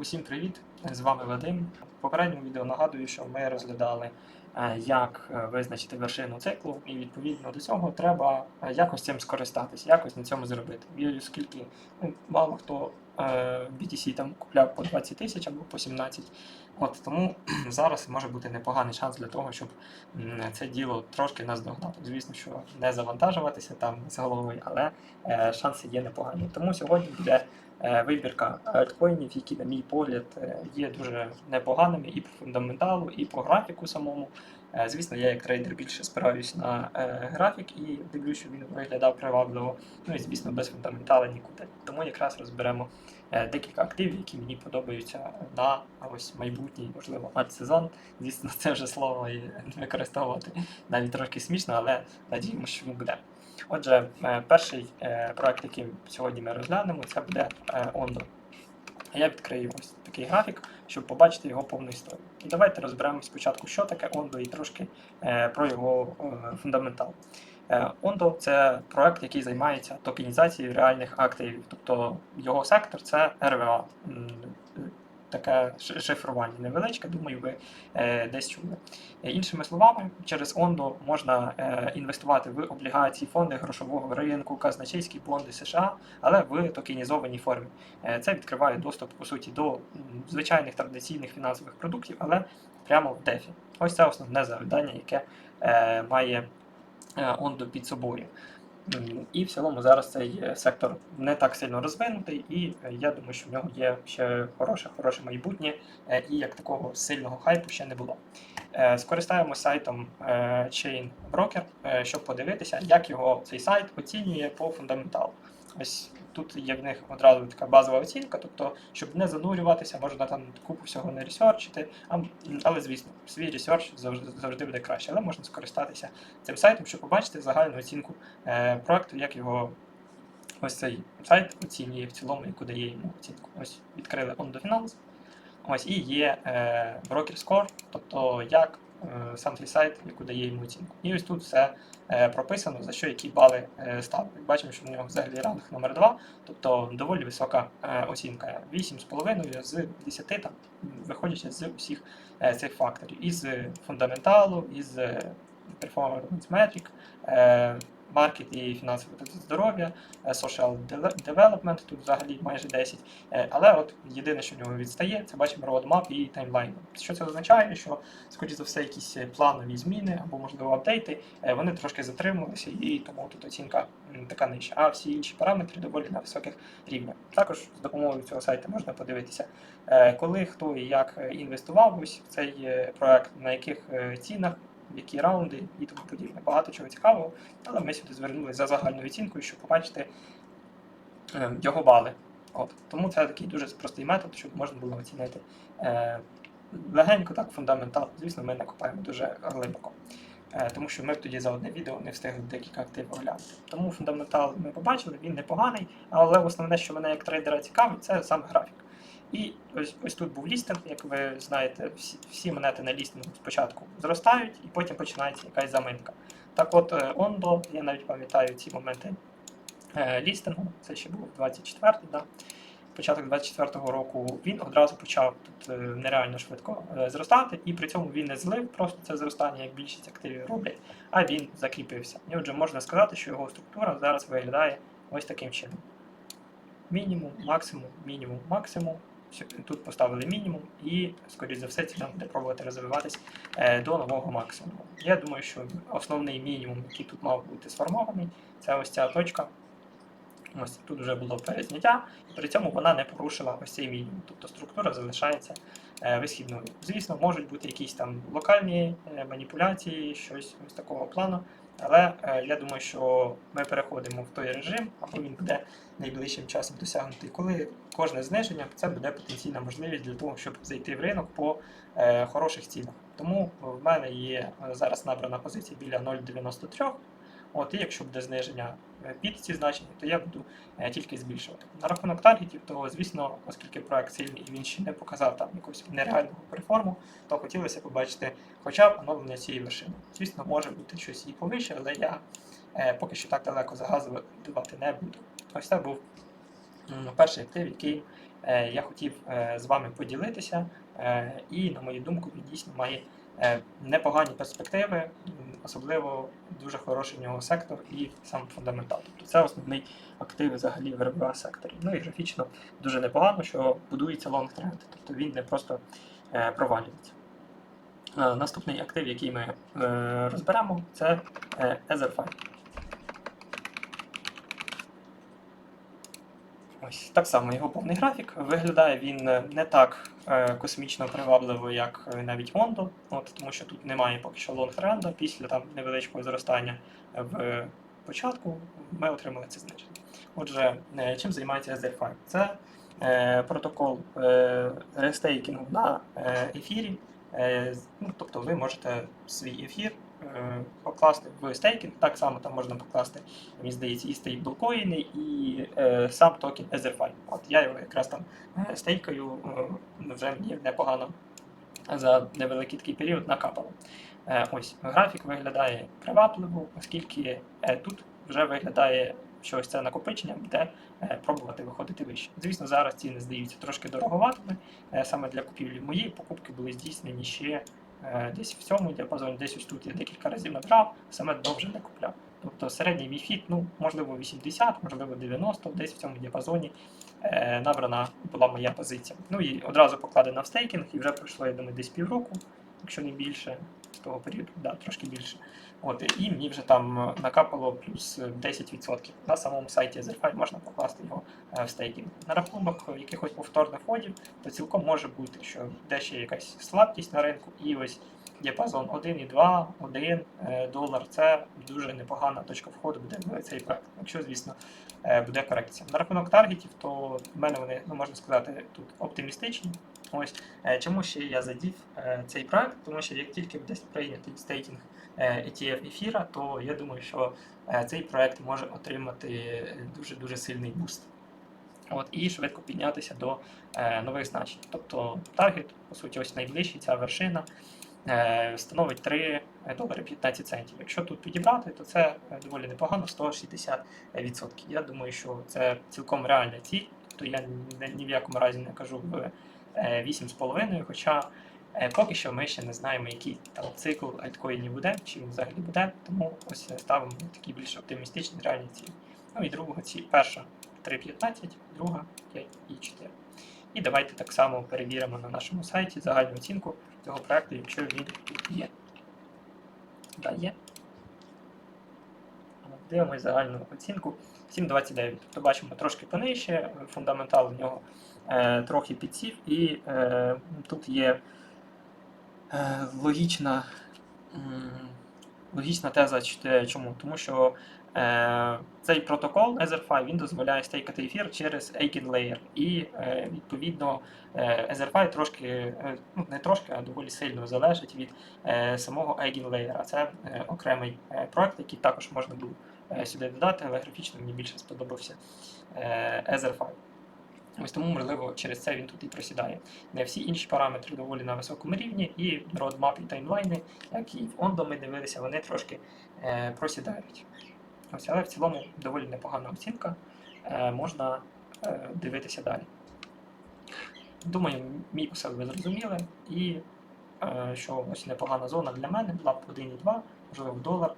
Усім привіт! З вами Вадим. В попередньому відео нагадую, що ми розглядали, е, як е, визначити вершину циклу, і відповідно до цього треба е, якось цим скористатись, якось на цьому зробити. І оскільки ну, мало хто в BTC там купляв по 20 тисяч або по 17, от тому зараз може бути непоганий шанс для того, щоб це діло трошки наздогнати. Звісно, що не завантажуватися там з головою, але шанси є непогані. Тому сьогодні буде вибірка альткоїнів, які, на мій погляд, е, є дуже непоганими і по фундаменталу, і по графіку самому. Е, Звісно, я як трейдер більше спираюсь на е, графік і дивлюсь, щоб він виглядав привабливо. Ну і звісно, без фундаментала нікуди. Тому якраз розберемо е, декілька активів, які мені подобаються на ось майбутній, можливо, альтсезон. Звісно, це вже слово і використовувати навіть трошки смішно, але надіємося, що він буде. Отже, е, перший е, проект, який сьогодні ми розглянемо, це буде е, Ondo. Я відкрию ось такий графік, щоб побачити його повну історію. І давайте розберемо спочатку, що таке Ondo, і трошки про його фундаментал. Ondo – це проект, який займається токенізацією реальних активів, тобто його сектор це РВА. Таке шифрування невеличке, думаю, ви е, десь чули. Е, Іншими словами, через Ondo можна е, інвестувати в облігації, фонди грошового ринку, казначейські бонди США, але в токенізованій формі. Це відкриває доступ по суті до звичайних традиційних фінансових продуктів, але прямо в DeFi. Ось це основне завдання, яке має Ondo під собою. І в цілому зараз цей е, сектор не так сильно розвинутий, і е, я думаю, що в нього є ще хороше, хороше майбутнє, е, і як такого сильного хайпу ще не було. Скористаємося сайтом Chain Broker, щоб подивитися, як його цей сайт оцінює по фундаменталу. Ось тут є в них одразу така базова оцінка, тобто, щоб не занурюватися, можна там купу всього не ресерчити, але звісно, свій ресерч завжди, буде краще, але можна скористатися цим сайтом, щоб побачити загальну оцінку е, проекту, як його ось цей сайт оцінює в цілому, яку дає йому оцінку. Ось відкрили Ondo Finance. Ось і є е, Broker Score, тобто як сам цей сайт, яку дає йому оцінку. І ось тут все е, прописано, за що які бали е, ставить. Бачимо, що в нього взагалі ранг номер 2 тобто доволі висока е, оцінка. 8,5 з 10, там, виходячи з усіх е, цих факторів. Із фундаменталу, із е, performance metric, е, маркет і фінансове здоров'я, е, social development, тут взагалі майже 10. Е, Але от єдине, що в нього відстає, це бачимо roadmap і таймлайн. Що це означає? Що, скоріш за все, якісь е, планові зміни або, можливо, апдейти, вони трошки затримувалися, і тому тут оцінка така нижча. А всі інші параметри доволі на високих рівнях. Також з допомогою цього сайту можна подивитися, коли хто і як інвестував ось в цей проект, на яких цінах. Які раунди і тому подібне. Багато чого цікавого, але ми сюди звернули за загальною оцінкою, щоб побачити е, його бали. От. Тому це такий дуже простий метод, щоб можна було оцінити е, легенько, так, фундаментал. Звісно, ми не копаємо дуже глибоко. Е, тому що ми б тоді за одне відео не встигли декілька активів оглянути. Тому фундаментал ми побачили, він непоганий, але основне, що мене як трейдера цікавить, це сам графік. І ось, ось тут був лістинг, як ви знаєте, всі, всі монети на лістингу спочатку зростають, і потім починається якась заминка. Так от, е, Ondo, я навіть пам'ятаю ці моменти е, лістингу, це ще був 24-й, да. початок 24-го року, він одразу почав тут е, нереально швидко зростати, і при цьому він не злив просто це зростання, як більшість активів роблять, а він закріпився. І отже, можна сказати, що його структура зараз виглядає ось таким чином. Мінімум, максимум, мінімум, максимум. Тут поставили мінімум, і, скоріш за все, ціна буде пробувати розвиватись е, до нового максимуму. Я думаю, що основний мінімум, який тут мав бути сформований, це ось ця точка. Ось тут вже було перезняття, і при цьому вона не порушила ось цей мінімум. Тобто структура залишається е, висхідною. Звісно, можуть бути якісь там локальні е, маніпуляції, щось ось такого плану. Але е, я думаю, що ми переходимо в той режим, або він буде найближчим часом досягнутий, коли кожне зниження це буде потенційна можливість для того, щоб зайти в ринок по хороших цінах. Тому в мене є зараз набрана позиція біля 0,93. От, і якщо буде зниження е, під ці значення, то я буду е, тільки збільшувати. На рахунок таргетів, то звісно, оскільки проект сильний і він ще не показав там якусь нереального переформу, то хотілося побачити хоча б оновлення цієї вершини. Звісно, може бути щось і повище, але я е, поки що так далеко загазувати не буду. Ось це був перший актив, який я хотів з вами поділитися, і, на мою думку, він дійсно має непогані перспективи, особливо дуже хороший в нього сектор і сам фундаментал. Тобто це основний актив взагалі в РБА секторі. Ну і графічно дуже непогано, що будується лонг тренд, тобто він не просто е, провалюється. Е, Наступний актив, який ми е, розберемо, це е, Ось так само його повний графік. Виглядає він е, не так е, космічно привабливо, як е, навіть Mondo, от, тому що тут немає поки що лонгтренда. Після там невеличкого зростання в початку ми отримали це зниження. Отже, чим займається SDR5? Це е, протокол е, рестейкінгу на ефірі. Е, ну, тобто ви можете свій ефір покласти в стейкінг. Так само там можна покласти, мені здається, і стейблкоїни, і е, сам токен Ether5. От я його якраз там е, стейкаю, е, вже мені непогано за невеликий такий період накапало. Е, ось графік виглядає привабливо, оскільки е, тут вже виглядає, що ось це накопичення буде е, пробувати виходити вище. Звісно, зараз ціни здаються трошки дороговатими. е, Саме для купівлі мої покупки були здійснені ще е, десь в цьому діапазоні, десь ось тут я декілька разів набрав, саме довже не купляв. Тобто середній мій хід, ну можливо 80, можливо 90, десь в цьому діапазоні е, набрана була моя позиція. Ну і одразу покладена в стейкінг, і вже пройшло, я думаю, десь півроку, якщо не більше того періоду, да, трошки більше. От, і мені вже там е, накапало плюс е, 10%. На самому сайті Etherfi можна покласти його е, в стейкінг. На рахунок якихось повторних входів, то цілком може бути, що де ще якась слабкість на ринку, і ось діапазон 1,2, 1 е, долар це дуже непогана точка входу буде в цей проект. Якщо, звісно, е, буде корекція. На рахунок таргетів, то в мене вони, ну можна сказати, тут оптимістичні. Ось е, чому ще я задів е, цей проект, тому що як тільки буде прийнятий стейкінг е, ETF ефіра, то я думаю, що цей проект може отримати дуже дуже сильний буст. От, і швидко піднятися до нових значень. Тобто таргет, по суті, ось найближчий, ця вершина становить 3 долари 15 центів. Якщо тут підібрати, то це доволі непогано, 160%. Я думаю, що це цілком реальна ціль. Тобто я ні, в якому разі не кажу в 8,5, хоча е, поки що ми ще не знаємо, який там цикл альткоїнів буде, чи він взагалі буде, тому ось е, ставимо такі більш оптимістичні реальні цілі. Ну і друга ціль, перша 3,15, друга 5,4. І давайте так само перевіримо на нашому сайті загальну оцінку цього проекту, якщо він є. Да, є. Дивимось загальну оцінку 7,29. Тобто бачимо трошки понижче, фундаментал в нього е, трохи підсів, і е, тут є е, логічна, логічна теза чому? Тому що е, цей протокол Ether5 він дозволяє стейкати ефір через Aiken Layer. І е, відповідно е, Ether5 трошки, е, ну не трошки, а доволі сильно залежить від е, самого Aiken Layer. Це е, окремий е, проект, який також можна було сюди додати, але графічно мені більше сподобався е, Ether5. Ось тому, можливо, через це він тут і просідає. Не всі інші параметри доволі на високому рівні, і roadmap і таймлайни, як і в Ondo ми дивилися, вони трошки е, просідають. Ось, але в цілому доволі непогана оцінка. Е, можна е, дивитися далі. Думаю, мій посил ви зрозуміли, і е, що ось непогана зона для мене була б 1,2, можливо, долар, е,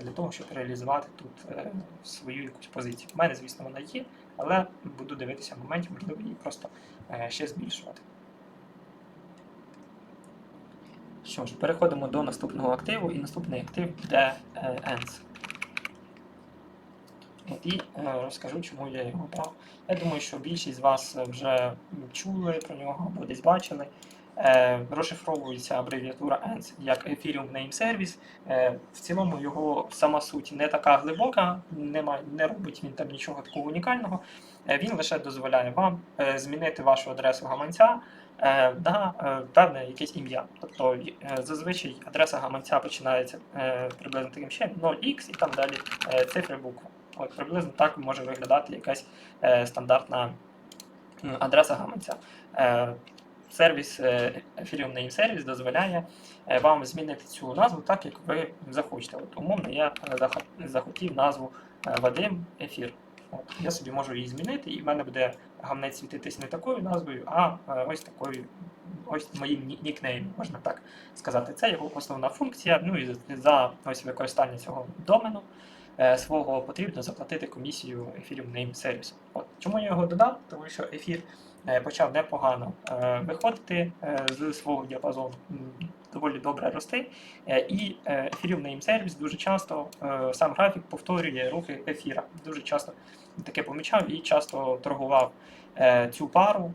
для того, щоб реалізувати тут е, свою якусь позицію. У мене, звісно, вона є, але буду дивитися в моменті, можливо, її просто е, ще збільшувати. Що ж, переходимо до наступного активу, і наступний актив буде е, ENS. І е, розкажу, чому я його брав. Я думаю, що більшість з вас вже чули про нього або десь бачили. Е, розшифровується абревіатура ENS як Ethereum Name Service. Е, в цілому його сама суть не така глибока, нема, не робить він там нічого такого унікального. Е, він лише дозволяє вам змінити вашу адресу гаманця на певне якесь ім'я. Тобто зазвичай адреса гаманця починається приблизно таким ще 0x і там далі цифри букви. От приблизно так може виглядати якась стандартна адреса гаманця. Сервіс Ethereum Name Service дозволяє е, вам змінити цю назву так, як ви захочете. От, умовно, я е, захотів назву е, Вадим Ефір. От, я собі можу її змінити, і в мене буде гамнець світитись не такою назвою, а ось такою, ось моїм ні- нікнеймом, можна так сказати. Це його основна функція. Ну і за- ось використання цього домену свого потрібно заплатити комісію Ethereum Name Service. От чому я його додав? Тому що ефір почав непогано е, виходити е, з свого діапазону, доволі добре рости. Е, І е, Ethereum Name Service дуже часто е, сам графік повторює рухи ефіра. Дуже часто таке помічав і часто торгував е, цю пару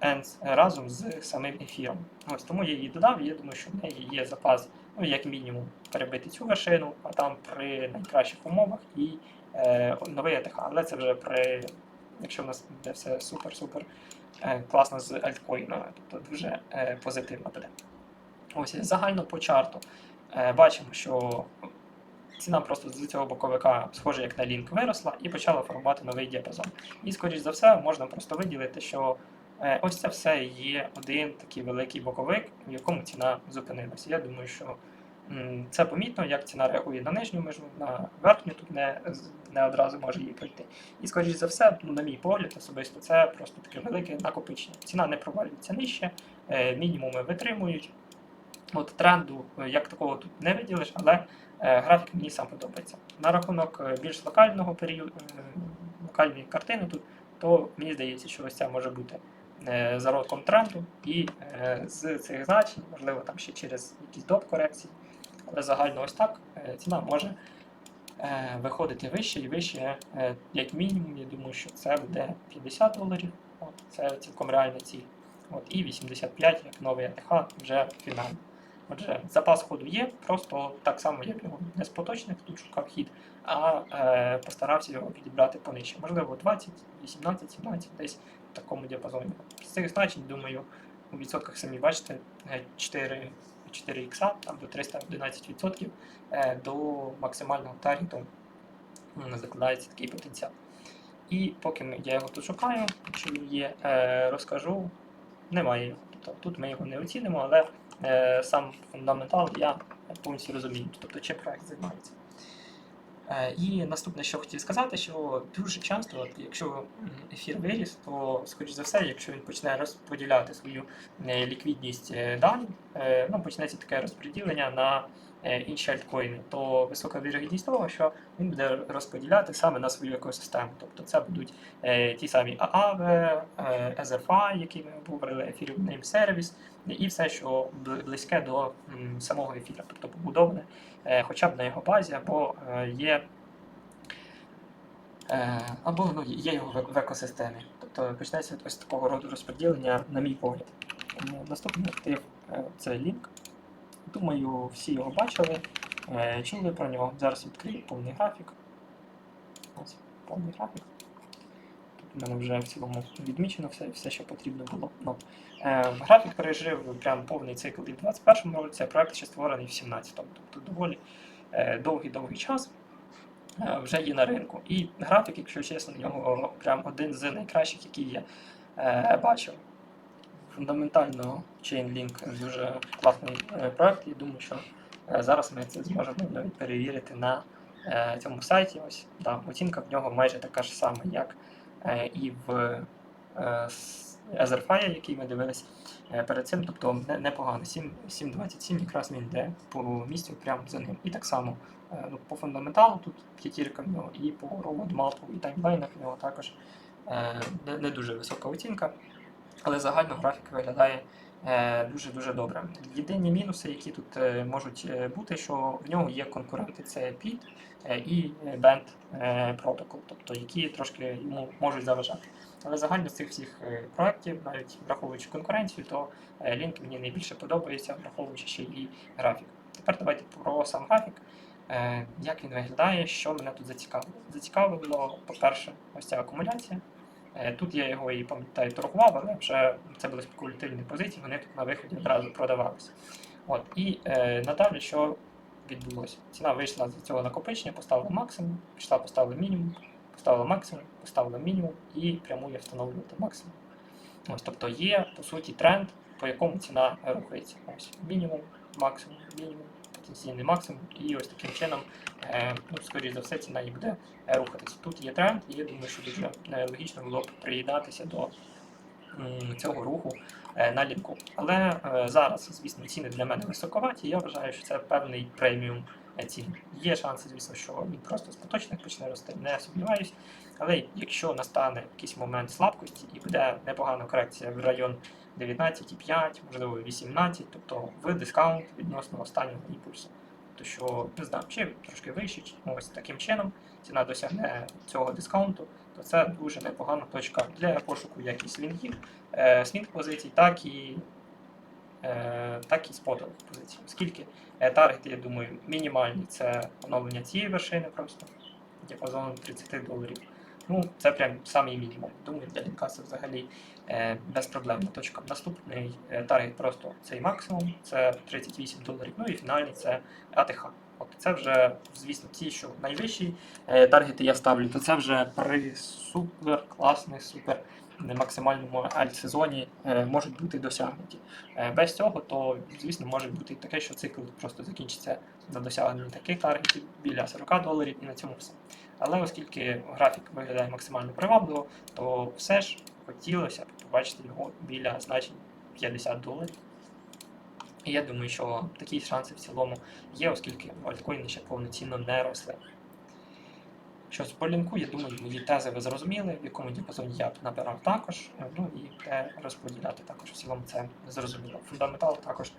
ENS разом з самим ефіром. Ось тому я її додав, я думаю, що в неї є запас, ну як мінімум, перебити цю вершину, а там при найкращих умовах і е, новий АТХ. Але це вже при, якщо в нас буде все супер-супер е, класно з альткоїнами, тобто дуже е, позитивно буде. Ось загально по чарту е, бачимо, що ціна просто з цього боковика, схоже як на лінк, виросла і почала формувати новий діапазон. І, скоріш за все, можна просто виділити, що ось це все є один такий великий боковик, в якому ціна зупинилася. Я думаю, що це помітно, як ціна реагує на нижню межу, на верхню тут не, не одразу може її пройти. І, скоріш за все, ну, на мій погляд, особисто це просто таке велике накопичення. Ціна не провалюється нижче, е, мінімуми витримують. От тренду е, як такого тут не виділиш, але е, графік мені сам подобається. На рахунок більш локального періоду, локальної картини тут, то мені здається, що ось це може бути зародком тренду, і з цих значень, можливо, там ще через якісь доп корекції, але загально ось так е, ціна може е, виходити вище і вище, е, як мінімум, я думаю, що це буде 50 доларів. От, це цілком реальна ціль. От, і 85 як новий АТХ вже фінальний. Отже, запас ходу є, просто так само я б його не з поточних тут шукав хід, а е, постарався його підібрати понижче. Можливо, 20, 18, 17, десь в такому діапазоні. З цих значень, думаю, у відсотках самі бачите, е, 4, 4 ікса, там до 311% е, до максимального таргету закладається такий потенціал. І поки я його тут шукаю, якщо він є, е, розкажу, немає його. Тобто тут ми його не оцінимо, але е, сам фундаментал я повністю розумію, тобто чим проект займається. Е, і наступне, що хотів сказати, що дуже часто, от, якщо ефір виріс, то, скоріш за все, якщо він почне розподіляти свою е, ліквідність е, е, ну, почнеться таке розподілення на інші альткоїни, то висока вірогідність того, що він буде розподіляти саме на свою екосистему. Тобто це будуть ті самі AAV, е, SRFI, які ми говорили, Ethereum Name Service, і все, що близьке до самого ефіра, тобто побудоване хоча б на його базі, або е, є. е, Або ну, є його в- екосистемі. Тобто почнеться ось такого роду розподілення, на мій погляд. Наступний актив е, це лінк. Думаю, всі його бачили, е, чули про нього. Зараз відкрию повний графік. Ось повний графік. У мене вже в цілому відмічено все, все що потрібно було. Ну, е, графік пережив прям повний цикл і в 21-му році, а проект ще створений в 17-му. Тобто доволі е, довгий-довгий час е, вже є на ринку. І графік, якщо чесно, в нього прям один з найкращих, які я е, бачив. Фундаментально Chainlink дуже класний е, проект, і думаю, що е, зараз ми це зможемо навіть перевірити на е, цьому сайті. Ось да, оцінка в нього майже така ж сама, як е, і в е, Etherfire, який ми дивились е, перед цим, тобто непогано. 7 7.27 якраз він йде по місцю прямо за ним. І так само е, ну, по фундаменталу тут п'ятірка в нього, і по роудмапу, і таймлайнах в нього також е, не, дуже висока оцінка, але загально графік виглядає е, дуже-дуже добре. Єдині мінуси, які тут е, можуть е, бути, що в нього є конкуренти, це PIT е, і Band Protocol, тобто які трошки йому можуть заважати. Але загально з цих всіх проєктів, навіть враховуючи конкуренцію, то Link мені найбільше подобається, враховуючи ще і графік. Тепер давайте про сам графік. Як він виглядає, що мене тут зацікавило? Зацікавило, по-перше, ось ця акумуляція. Е, Тут я його і пам'ятаю торгував, але вже це були спекулятивні позиції, вони тут на виході одразу продавалися. От, і е, надалі що відбулося? Ціна вийшла з цього накопичення, поставила максимум, пішла, поставила мінімум, поставила максимум, поставила мінімум і прямує встановлювати максимум. Ось, тобто є по суті тренд, по якому ціна рухається. Ось мінімум, максимум, мінімум, потенційний максимум, і ось таким чином, е, ну, скоріш за все, ціна і буде рухатися. Тут є тренд, і я думаю, що дуже е, логічно було б приєднатися до цього руху е, на лінку. Але е, зараз, звісно, ціни для мене високоваті. Я вважаю, що це певний преміум е, цін. Є шанси, звісно, що він просто з поточних почне рости, не сумніваюсь. Але якщо настане якийсь момент слабкості і буде непогана корекція в район 19,5, можливо 18, тобто в дискаунт відносно останнього імпульсу. Тобто, що не знаю, чи трошки вище, чи ось таким чином ціна досягне цього дискаунту, то це дуже непогана точка для пошуку як і свінгів, е, свінг позицій, так і, так і спотових позицій. Оскільки е, таргети, я думаю, мінімальні це оновлення цієї вершини просто діапазону 30 доларів. Ну, це прям самий мінімум. Думаю, для лінкаса взагалі е, безпроблемна точка. Наступний е, таргет просто цей максимум, це 38 доларів. Ну і фінальний це АТХ. От це вже, звісно, ті, що найвищі е, таргети я ставлю, то це вже при супер класних, супер максимальному альт-сезоні е, можуть бути досягнуті. Е, без цього, то звісно може бути таке, що цикл просто закінчиться на досягненні таких таргетів біля 40 доларів і на цьому все. Але оскільки графік виглядає максимально привабливо, то все ж хотілося б побачити його біля значень 50 доларів. І я думаю, що такі шанси в цілому є, оскільки альткоїни ще повноцінно не росли. Що по лінку, я думаю, мої тези ви зрозуміли, в якому діапазоні я б набирав також, ну і те розподіляти також в цілому це зрозуміло. Фундаментал також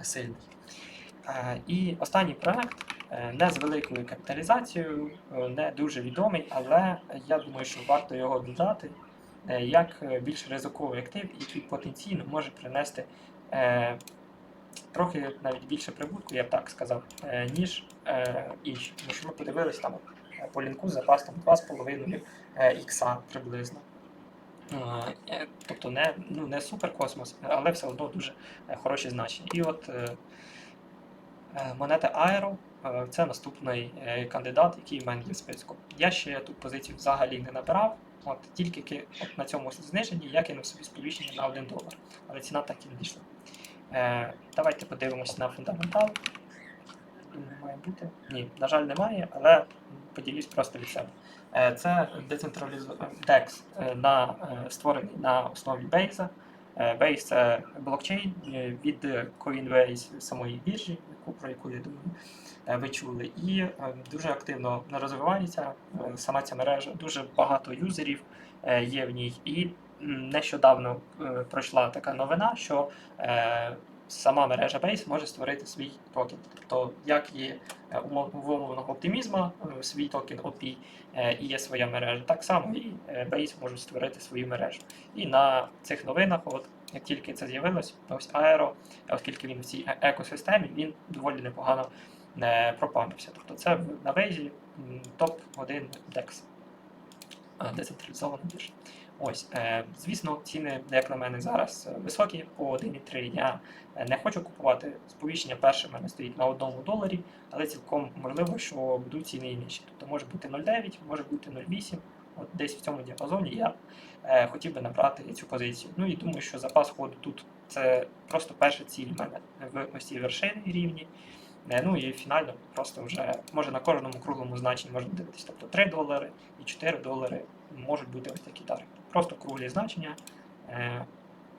е, сильний. Е, І останній проект е, не з великою капіталізацією, е, не дуже відомий, але я думаю, що варто його додати е, як е, більш ризиковий актив, який потенційно може принести е, трохи навіть більше прибутку, я б так сказав, е, ніж е, інші. Тому що ми подивились там е, по лінку з запасом 2,5 е, ікса приблизно. Е, е, Тобто не, ну, не супер але все одно дуже е, хороші значення. І от монета Aero це наступний кандидат, який в мене є в списку. Я ще тут позицію взагалі не набирав. От тільки от на цьому зниженні я кинув собі сповіщення на 1 долар, але ціна так і не дійшла. Давайте подивимось на фундаментал. Думаю, Має бути? Ні, на жаль, немає, але поділюсь просто від себе. Е, це децентралізований DEX, е, на, е, створений на основі Base. Е, Base це блокчейн е, від Coinbase самої біржі, про яку я думаю, е, ви чули. І е, дуже активно розвивається е, сама ця мережа. Дуже багато юзерів е, є в ній. І нещодавно е, пройшла така новина, що е, сама мережа Base може створити свій токен. Тобто, як є е, умов- умовного оптимізму е, свій токен OP е, і є своя мережа, так само і Base може створити свою мережу. І на цих новинах, от як тільки це з'явилось, ось Aero, оскільки він в цій екосистемі, він доволі непогано пропамився. Тобто це на Base топ-1 DEX а, децентралізована біржа. Ось, е, звісно, ціни, як на мене, зараз е, високі по 1,3. Я е, не хочу купувати сповіщення. Перше в мене стоїть на одному доларі, але цілком можливо, що будуть ціни і. Тобто може бути 0,9, може бути 0,8. От десь в цьому діапазоні я е, хотів би набрати цю позицію. Ну і думаю, що запас ходу тут це просто перша ціль в мене в ось цій вершині рівні. Е, Ну і фінально просто вже може на кожному круглому значенні можна дивитися. Тобто 3 долари і 4 долари можуть бути ось такі таргети. Просто круглі значення, е,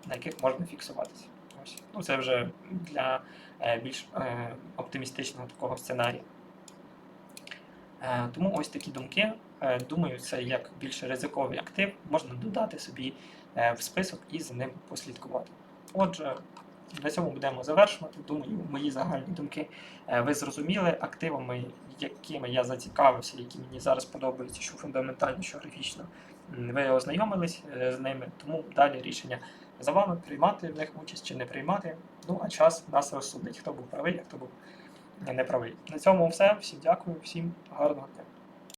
на яких можна фіксуватися. Ось. Ну, це вже для е, більш оптимістичного такого сценарію. Е, Тому ось такі думки. Думаю, це як більш ризиковий актив можна додати собі в список і за ним послідкувати. Отже, на цьому будемо завершувати. Думаю, мої загальні думки е, ви зрозуміли активами, якими я зацікавився, які мені зараз подобаються, що фундаментально, що графічно. Ви ознайомились е, з ними, тому далі рішення за вами приймати в них участь чи не приймати. Ну а час нас розсудить, хто був правий, а хто був неправий. На цьому все. Всім дякую, всім гарного дня.